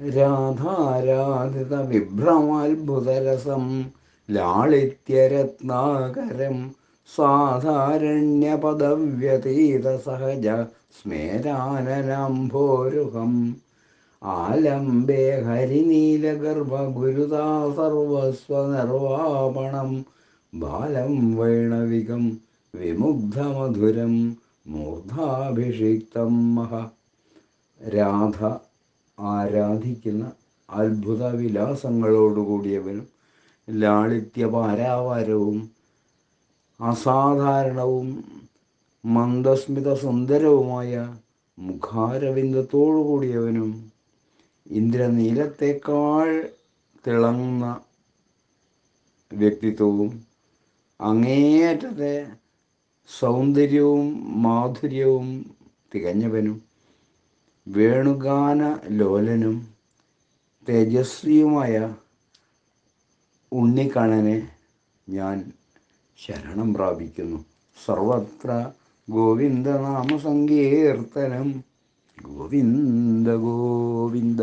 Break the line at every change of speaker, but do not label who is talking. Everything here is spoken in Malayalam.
രാധാരാധിത വിഭ്രമാത്ഭുതരസം ലാളിത്യരത്നാകരം സാധാരണ്യപദവ്യതീത സഹജ സ്മേരാനനാംഭോരുഹം ആലംബേ ഹരിനീലഗർഭഗുരുതാ സർവസ്വനിർവാപണം ബാലം വൈണവികം വിമുഗ്ധമധുരം മൂർധാഭിഷിക്തം മഹ. രാധ ആരാധിക്കുന്ന അത്ഭുത വിലാസങ്ങളോടുകൂടിയവനും ലാളിത്യ പാരാവാരവും അസാധാരണവും മന്ദസ്മിത സുന്ദരവുമായ മുഖാരവിന്ദത്തോടു കൂടിയവനും ഇന്ദ്രനീലത്തേക്കാൾ തിളങ്ങുന്ന വ്യക്തിത്വവും അങ്ങേയറ്റത്തെ സൗന്ദര്യവും മാധുര്യവും തികഞ്ഞവനും വേണുഗാന ലോലനും തേജസ്വിയുമായ ഉണ്ണിക്കണ്ണനെ ഞാൻ ശരണം പ്രാപിക്കുന്നു. സർവത്ര ഗോവിന്ദനാമ സങ്കീർത്തനം ഗോവിന്ദ ഗോവിന്ദ.